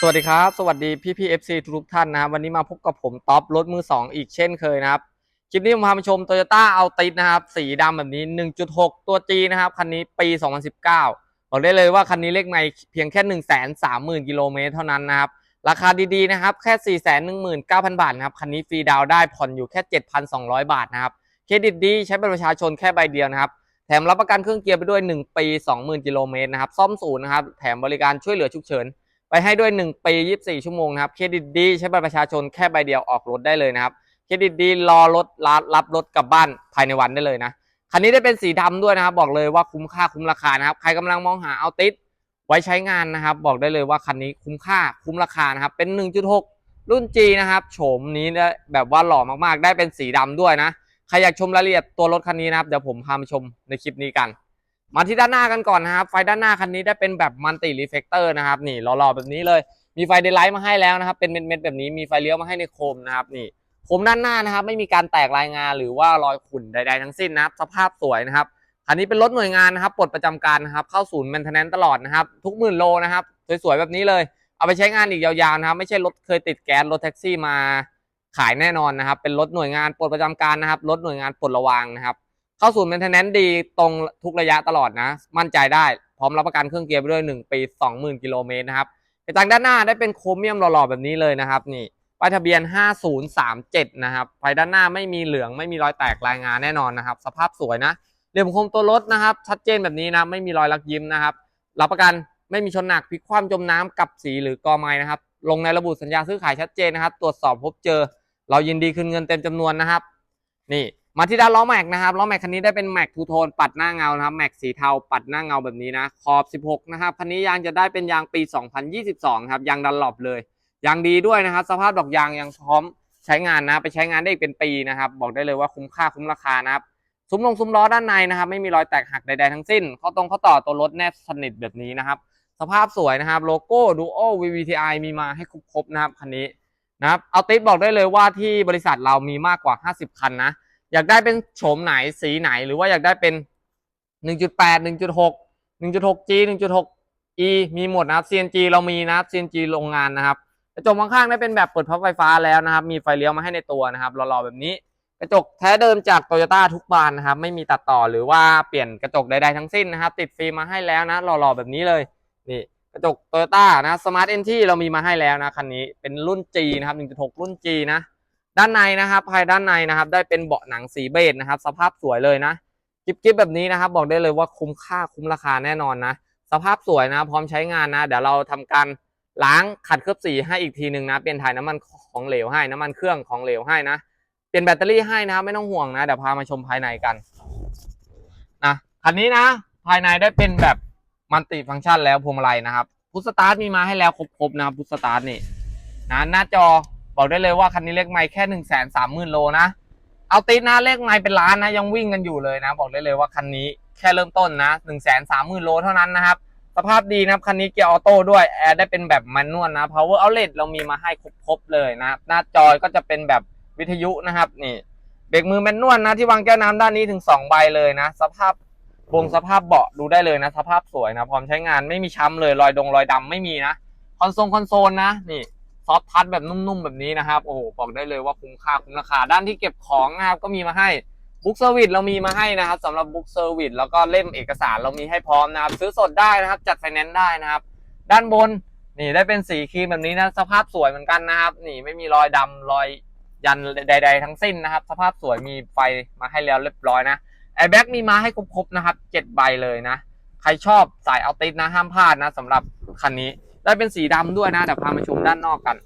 สวัสดีครับ สวัสดีพี่พีเอฟซีทุกท่านนะครับวันนี้มาพบกับผมท็อปรถมือ 2 อีกเช่นเคยนะครับ คลิปนี้ผมพามาชม Toyota a l t i s นะครับ สีดำแบบนี้ 1.6 ตัว G นะครับ คันนี้ปี 2019 บอกได้เลยว่าคันนี้เลขไม่เพียงแค่ 130,000 กิโลเมตรเท่านั้นนะครับ ราคาดีๆนะครับ แค่ 419,000 บาทนะครับ คันนี้ฟรีดาวได้ผ่อนอยู่แค่ 7,200 บาทนะครับ เครดิตดีใช้บัตรประชาชนแค่ใบเดียวนะครับแถมรับประกันเครื่องเกียร์ไปด้วย 1 ปี 20,000 กิโลเมตรนะครับซ่อมศูนย์นะครับแถมบริการช่วยเหลือฉุกเฉิน ไปให้ด้วย 1 ปี 24 ชั่วโมงนะครับ เครดิตดี ใช้บัตรประชาชนแค่ใบเดียวออกรถได้เลยนะครับ เครดิตดีรอรถรับรับรถกลับบ้านภายในวันได้เลยนะ คันนี้ได้เป็นสีดำด้วยนะครับ บอกเลยว่าคุ้มค่าคุ้มราคานะครับ ใครกำลังมองหาเอาติสไว้ใช้งานนะครับ บอกได้เลยว่าคันนี้คุ้มค่าคุ้มราคานะครับ เป็น 1.6 รุ่น G นะครับ โฉมนี้แบบว่าหล่อมากๆ ได้เป็นสีดำด้วยนะ ใครอยากชมรายละเอียดตัวรถคันนี้นะครับ เดี๋ยวผมพามาชมในคลิปนี้กัน มาที่ด้านหน้ากันก่อนนะครับ ไฟด้านหน้าคันนี้ได้เป็นแบบมัลติรีเฟกเตอร์นะครับนี่หล่อๆแบบนี้เลย มีไฟเดย์ไลท์มาให้แล้วนะครับ เป็นเม็ดๆแบบนี้มีไฟเลี้ยวมาให้ในโคมนะครับนี่โคมด้านหน้านะครับ ไม่มีการแตกรายงานหรือว่ารอยขุ่นใด ๆ ทั้งสิ้นนะครับ สภาพสวยนะครับคันนี้เป็นรถหน่วยงานนะครับปลดประจำการนะครับเข้าศูนย์แมนเทนแนนตลอดนะครับ ทุกหมื่นโลนะครับสวยๆแบบนี้เลย เอาไปใช้งานอีกยาวๆนะครับ ไม่ใช่รถเคยติดแก๊สรถแท็กซี่มาขายแน่นอนนะครับ เป็นรถหน่วยงานปลดประจำการนะครับรถหน่วยงานปลดระวางนะครับ เข้าศูนย์แมนเทนแนนดีตรงทุกระยะตลอดนะ มั่นใจได้ พร้อมรับประกันเครื่องเกียร์ไปด้วย 1 ปี 20,000 กิโลเมตรนะครับกระจังด้านหน้าได้เป็นโครเมียมหล่อๆแบบนี้เลยนะครับ นี่ป้ายทะเบียน 5037 นะครับไฟด้านหน้าไม่มีเหลืองไม่มีรอยแตกรายงานแน่นอนนะครับ สภาพสวยนะเหลี่ยมคมตัวรถนะครับ ชัดเจนแบบนี้นะไม่มีรอยลักยิ้มนะครับรับประกันไม่มีชนหนักพลิกคว่ำจมน้ำกับสีหรือกอไม้นะครับ ลงในระบุสัญญาซื้อขายชัดเจนนะครับ ตรวจสอบพบเจอ เรายินดีคืนเงินเต็มจำนวนนะครับ นี่ มาที่ด้านล้อแม็กนะครับล้อแม็กคันนี้ได้เป็นแม็กทูโทนปัดหน้าเงานะครับแม็กสีเทาปัดหน้าเงาแบบนี้นะขอบ 16 นะครับคันนี้ยางจะได้เป็นยางปี 2022 ครับยางดันหลบเลยยางดีด้วยนะครับ สภาพดอกยางยังพร้อมใช้งานนะ ไปใช้งานได้อีกเป็นปีนะครับ บอกได้เลยว่าคุ้มค่าคุ้มราคานะครับซุ้มลงซุ้มล้อด้านในนะครับ ไม่มีรอยแตกหักใดๆทั้งสิ้นข้อตรงข้อต่อตัวรถแนบสนิทแบบนี้นะครับ สภาพสวยนะครับ โลโก้ Duo VVTi มีมาให้ครบๆนะครับคันนี้นะครับเอาติดบอกได้เลยว่าที่บริษัทเรามีมากกว่า 50 คันนะ อยากได้เป็นโฉมไหนสีไหนหรือว่าอยากได้เป็น 1.8 1.6 1.6G 1.6 E มีหมดนะครับ CNG เรามีนะครับ CNG โรงงานนะครับกระจกข้างๆได้เป็นแบบเปิดพับไฟฟ้าแล้วนะครับ มีไฟเลี้ยวมาให้ในตัวนะครับหล่อๆแบบนี้ กระจกแท้เดิมจากโตโยต้าทุกบานนะครับ ไม่มีตัดต่อหรือว่าเปลี่ยนกระจกใดๆทั้งสิ้นนะครับ ติดฟิล์มมาให้แล้วนะหล่อๆแบบนี้เลยนี่กระจกโตโยต้านะ Smart Entry เรามีมาให้แล้วนะคันนี้เป็นรุ่น G นะครับ 1.6 รุ่น G นะ ด้านในนะครับ ภายด้านในนะครับ ได้เป็นเบาะหนังสีเบจนะครับ สภาพสวยเลยนะกิ๊บๆแบบนี้นะครับ บอกได้เลยว่าคุ้มค่าคุ้มราคาแน่นอนนะ สภาพสวยนะ พร้อมใช้งานนะ เดี๋ยวเราทำการล้างขัดเคลือบสีให้อีกทีหนึ่งนะ เปลี่ยนถ่ายน้ำมันของเหลวให้น้ำมันเครื่องของเหลวให้นะ เปลี่ยนแบตเตอรี่ให้นะครับไม่ต้องห่วงนะเดี๋ยวพามาชมภายในกันนะคันนี้นะ ภายในได้เป็นแบบมัลติฟังก์ชันแล้วพวงมาลัยนะครับพุทสตาร์ทมีมาให้แล้วครบๆนะครับพุทสตาร์ทนี่นะหน้าจอ บอกได้เลยว่าคันนี้เลขไมล์แค่หนึ่งแสนสามหมื่นโลนะ เอาติดนะเลขไมล์เป็นล้านนะยังวิ่งกันอยู่เลยนะ บอกได้เลยว่าคันนี้แค่เริ่มต้นนะหนึ่งแสนสามหมื่นโลเท่านั้นนะครับสภาพดีนะครับคันนี้เกียร์ออโต้ด้วยแอร์ได้เป็นแบบแมนนวลนะ power outlet เรามีมาให้ครบๆเลยนะครับหน้าจอยก็จะเป็นแบบวิทยุนะครับนี่เบรกมือแมนนวลนะที่วางแก้วน้ำด้านนี้ถึง 2 ใบเลยนะ สภาพวงสภาพเบาะดูได้เลยนะ สภาพสวยนะ พร้อมใช้งานไม่มีช้ำเลยรอยดงรอยดำไม่มีนะ คอนโซลคอนโซลนะนี่ ซอฟทัชแบบนุ่มๆ แบบนี้นะครับ โอ้โห บอกได้เลยว่าคุ้มค่าคุ้มราคา ด้านที่เก็บของนะครับก็มีมาให้บุ๊กเซอร์วิสเรามีมาให้นะครับสำหรับบุ๊กเซอร์วิสแล้วก็เล่มเอกสารเรามีให้พร้อมนะครับ ซื้อสดได้นะครับ จัดไฟแนนซ์ได้นะครับ ด้านบนนี่ได้เป็นสีครีมแบบนี้นะสภาพสวยเหมือนกันนะครับ นี่ไม่มีรอยดำรอยยันใด ๆ ทั้งสิ้นนะครับ สภาพสวยมีไฟมาให้แล้วเรียบร้อยนะแอร์แบ็กมีมาให้ครบๆนะครับเจ็ดใบเลยนะ ใครชอบสายเอาติดนะห้ามพลาดนะสำหรับคันนี้ ได้เป็นสีดำด้วยนะเดี๋ยวพามาชมด้านนอกกัน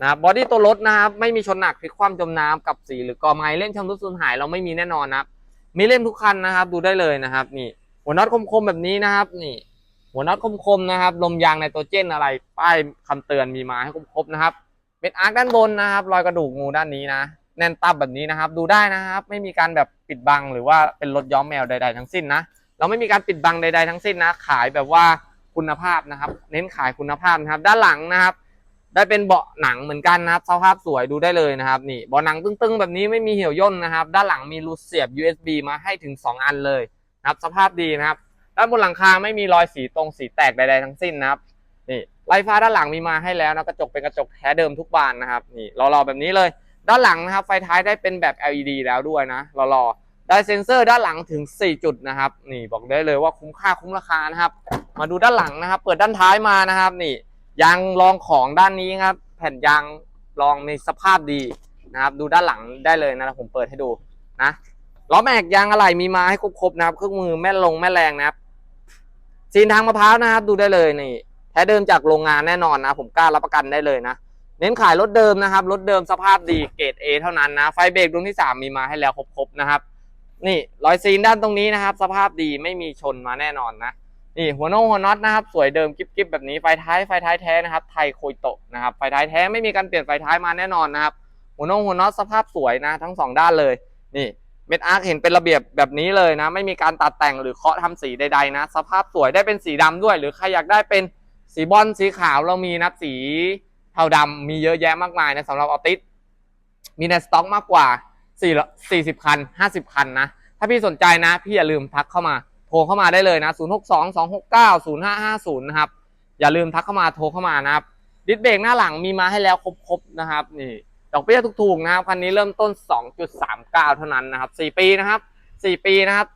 นะครับบอดี้ตัวรถนะครับไม่มีชนหนักพลิกคว่ำจมน้ำกับสีหรือกอไม้เล่นชำรุดสูญหายเราไม่มีแน่นอนนะครับมีเล่มทุกคันนะครับ ดูได้เลยนะครับ นี่ หัวน็อตคมๆแบบนี้นะครับ นี่ หัวน็อตคมๆนะครับลมยางไนโตรเจนอะไรป้ายคำเตือนมีมาให้ครบๆนะครับเป็นอาร์คด้านบนนะครับ รอยกระดูกงูด้านนี้นะแน่นตับแบบนี้นะครับ ดูได้นะครับ ไม่มีการแบบปิดบังหรือว่าเป็นรถย้อมแมวใด ๆ ทั้งสิ้นนะเราไม่มีการปิดบังใด ๆ ทั้งสิ้นนะ ขายแบบว่า คุณภาพนะครับ เน้นขายคุณภาพนะครับ ด้านหลังนะครับ ได้เป็นเบาะหนังเหมือนกันนะครับสภาพสวยดูได้เลยนะครับ นี่เบาะหนังตึงๆ แบบนี้ไม่มีเหี่ยวย่นนะครับ ด้านหลังมีรูเสียบ USB มาให้ถึง 2 อันเลยนะครับ สภาพดีนะครับ ด้านบนหลังคาไม่มีรอยสีตรงสีแตกใดๆทั้งสิ้นนะครับนี่ไลฟ้าด้านหลังมีมาให้แล้วนะกระจกเป็นกระจกแท้เดิมทุกบานนะครับนี่รอๆแบบนี้เลย ด้านหลังนะครับ ไฟท้ายได้เป็นแบบ LED แล้วด้วยนะรอๆได้เซ็นเซอร์ด้านหลังถึง 4 จุดนะครับ นี่บอกได้เลยว่าคุ้มค่าคุ้มราคานะครับมาดูด้านหลังนะครับ เปิดด้านท้ายมานะครับ นี่ยางรองของด้านนี้ครับ แผ่นยางรองในสภาพดีนะครับ ดูด้านหลังได้เลยนะผมเปิดให้ดูนะล้อแม็กยางอะไรมีมาให้ครบๆนะครับ เครื่องมือแม่ลงแม่แรงนะครับซีนทางมะพร้าวนะครับ ดูได้เลยนี่แท้เดิมจากโรงงานแน่นอนนะ ผมกล้ารับประกันได้เลยนะเน้นขายรถเดิมนะครับรถเดิมสภาพดีเกรด A เท่านั้นนะ ไฟเบรกดวงที่ 3 มีมาให้แล้วครบๆนะครับ นี่รอยซีนด้านตรงนี้นะครับ สภาพดีไม่มีชนมาแน่นอนนะ นี่หัวโน้งหัวน็อตนะครับสวยเดิมกิ๊บๆแบบนี้ไฟท้ายไฟท้ายแท้นะครับไทยโคยโตะนะครับไฟท้ายแท้ไม่มีการเปลี่ยนไฟท้ายมาแน่นอนนะครับหัวโน้งหัวน็อตสภาพสวยนะทั้งสองด้านเลยนี่เม็ดอาร์คเห็นเป็นระเบียบแบบนี้เลยนะ ไม่มีการตัดแต่งหรือเคาะทำสีใดๆนะ สภาพสวยได้เป็นสีดำด้วย หรือใครอยากได้เป็นสีบอลสีขาวเรามีนะสีเทาดำมีเยอะแยะมากมายนะสำหรับออติสมีในสต็อกมากกว่า4 40คัน50 คันนะถ้าพี่สนใจนะ พี่อย่าลืมทักเข้ามา โทรเข้ามาได้เลยนะ 0 6 2 2 6 9 0 5 5 0 นะครับ อย่าลืมทักเข้ามาโทรเข้ามานะครับ ดิสเบรกหน้าหลังมีมาให้แล้วครบๆนะครับ นี่ดอกเบี้ยถูกๆนะครับคันนี้เริ่มต้น 2.39 เท่านั้นนะครับ 4 ปีนะครับ 4 ปีนะครับ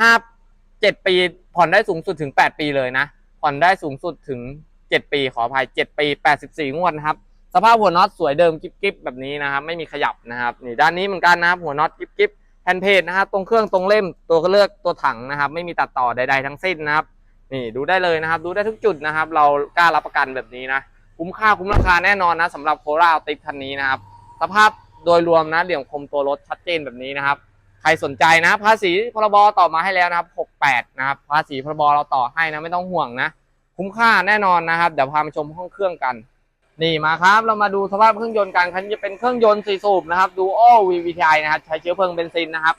5 7 ปีผ่อนได้สูงสุดถึง 8 ปีเลยนะ ผ่อนได้สูงสุดถึง 7 ปี ขออภัย 7 ปี 84 งวดนะครับ สภาพหัวน็อตสวยเดิมกิ๊บๆแบบนี้นะครับ ไม่มีขยับนะครับ นี่ด้านนี้เหมือนกันนะครับ หัวน็อตกิ๊บๆ แผ่นเพจนะครับตรงเครื่องตรงเล่มตัวเลือกตัวถังนะครับ ไม่มีตัดต่อใด ๆ ทั้งสิ้นนะครับ นี่ดูได้เลยนะครับ ดูได้ทุกจุดนะครับ เรากล้ารับประกันแบบนี้นะคุ้มค่าคุ้มราคาแน่นอนนะสำหรับโคราติดคันนี้นะครับ สภาพโดยรวมนะเหลี่ยมคมตัวรถชัดเจนแบบนี้นะครับ ใครสนใจนะภาษีพรบต่อมาให้แล้วนะครับ 68 นะครับ ภาษีพรบเราต่อให้นะไม่ต้องห่วงนะ คุ้มค่าแน่นอนนะครับเดี๋ยวพาไปชมห้องเครื่องกัน นี่มาครับ เรามาดูสภาพเครื่องยนต์กันคันนี้จะเป็นเครื่องยนต์สี่สูบนะครับดูโอ VVTi นะครับใช้เชื้อเพลิงเบนซินนะครับ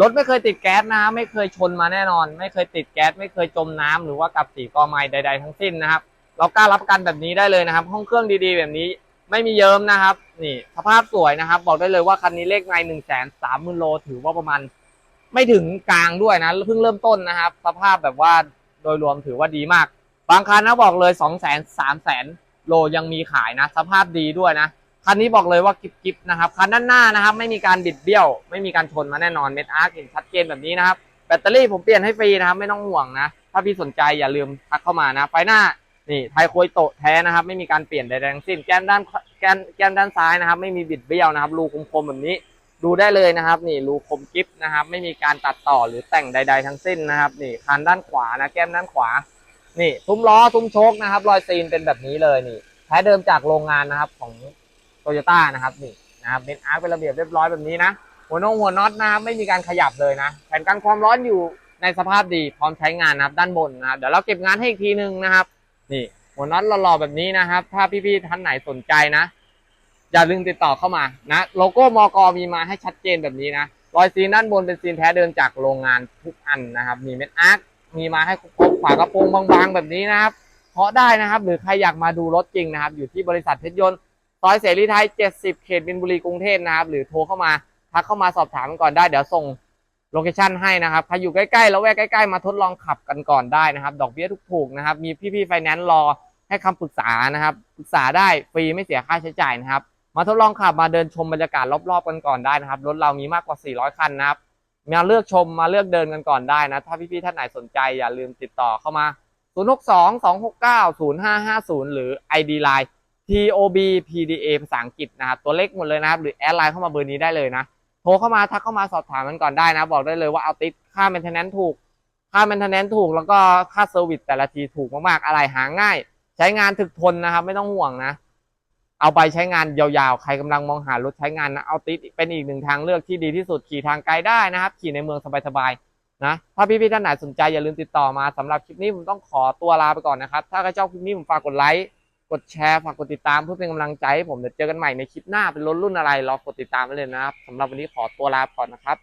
รถไม่เคยติดแก๊สนะไม่เคยชนมาแน่นอน ไม่เคยติดแก๊ส ไม่เคยจมน้ำหรือว่ากับสีกอไม้ใด ๆ ทั้งสิ้นนะครับ เรากล้ารับประกันแบบนี้ได้เลยนะครับ ห้องเครื่องดีๆ แบบนี้ไม่มีเยิ้มนะครับ นี่สภาพสวยนะครับ บอกได้เลยว่าคันนี้เลขในหนึ่งแสนสามหมื่นโลถือว่าประมาณไม่ถึงกลางด้วยนะเพิ่งเริ่มต้นนะครับ สภาพแบบว่าโดยรวมถือว่าดีมาก บางคันนะบอกเลยสองแสนสามแสน โลยังมีขายนะ สภาพดีด้วยนะ คันนี้บอกเลยว่ากิบกิบนะครับ คันด้านหน้านะครับ ไม่มีการบิดเบี้ยว ไม่มีการชนมาแน่นอนเม็ดอาร์คเห็นชัดเจนแบบนี้นะครับ แบตเตอรี่ผมเปลี่ยนให้ฟรีนะครับ ไม่ต้องห่วงนะ ถ้าพี่สนใจอย่าลืมทักเข้ามานะ ไฟหน้านี่ไทยโคยโตแท้นะครับ ไม่มีการเปลี่ยนใดๆทั้งสิ้น แก้มด้านแก้มแก้มด้านซ้ายนะครับ ไม่มีบิดเบี้ยวนะครับ รูคมๆแบบนี้ ดูได้เลยนะครับ นี่รูคมกิฟนะครับ ไม่มีการตัดต่อหรือแต่งใด ๆ ทั้งสิ้นนะครับ นี่คันด้านขวานะ แก้มด้านขวา นี่ซุ้มล้อซุ้มโชคนะครับ รอยซีนเป็นแบบนี้เลยนี่แท้เดิมจากโรงงานนะครับของโตโยต้านะครับนี่นะครับเป็นอาร์คเป็นระเบียบเรียบร้อยแบบนี้นะหัวนงหัวน็อตนะครับไม่มีการขยับเลยนะแผ่นกันความร้อนอยู่ในสภาพดีพร้อมใช้งานนะครับ ด้านบนนะครับเดี๋ยวเราเก็บงานให้อีกทีนึงนะครับ นี่หัวน็อตหล่อๆแบบนี้นะครับ ถ้าพี่ๆท่านไหนสนใจนะ อย่าลืมติดต่อเข้ามานะโลโก้มอกมีมาให้ชัดเจนแบบนี้นะรอยซีนด้านบนเป็นซีนแท้เดินจากโรงงานทุกอันนะครับ มีเม็ดอาร์ค มีมาให้ครบฝากระโปรงบางๆ แบบนี้นะครับเพาะได้นะครับ หรือใครอยากมาดูรถจริงนะครับ อยู่ที่บริษัทเพชรยนต์ซอยเสรีไทย 70 เขตบินบุรีกรุงเทพนะครับหรือโทรเข้ามาทักเข้ามาสอบถามกันก่อนได้เดี๋ยวส่งโลเคชั่นให้นะครับใครอยู่ใกล้ๆแล้วแวกใกล้ๆมาทดลองขับกันก่อนได้นะครับ ดอกเบี้ยถูกๆนะครับ มีพี่ๆไฟแนนซ์รอให้คำปรึกษานะครับปรึกษาได้ฟรีไม่เสียค่าใช้จ่ายนะครับ มาทดลองขับมาเดินชมบรรยากาศรอบๆกันก่อนได้นะครับรถเรามีมากกว่า 400 คันนะครับ มาเลือกชมมาเลือกเดินกันก่อนได้นะ ถ้าพี่ๆท่านไหนสนใจอย่าลืมติดต่อเข้ามา 062 269 0550 หรือ ID Line TOB PDA ภาษาอังกฤษนะครับตัวเลขหมดเลยนะครับ หรือแอดไลน์เข้ามาเบอร์นี้ได้เลยนะ โทรเข้ามาทักเข้ามาสอบถามกันก่อนได้นะ บอกได้เลยว่าเอาติดค่า maintenance ถูก ค่า maintenance ถูกแล้วก็ค่าเซอร์วิสแต่ละทีถูกมากๆอะไรหาง่าย ใช้งานถึกทนนะครับ ไม่ต้องห่วงนะ เอาไปใช้งานยาวๆ ใครกำลังมองหารถใช้งานนะ เอาติดเป็นอีกหนึ่งทางเลือกที่ดีที่สุด ขี่ทางไกลได้นะครับ ขี่ในเมืองสบายๆ นะ ถ้าพี่ๆ ท่านไหนสนใจอย่าลืมติดต่อมาสำหรับคลิปนี้ผมต้องขอตัวลาไปก่อนนะครับ ถ้าใครชอบคลิปนี้ผมฝากกดไลค์ กดแชร์ ฝากกดติดตามเพื่อเป็นกำลังใจให้ผมเดี๋ยวเจอกันใหม่ในคลิปหน้าเป็นรถรุ่นอะไร รอกดติดตามไว้เลยนะครับสำหรับวันนี้ขอตัวลาไปก่อนนะครับ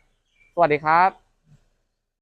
สวัสดีครับ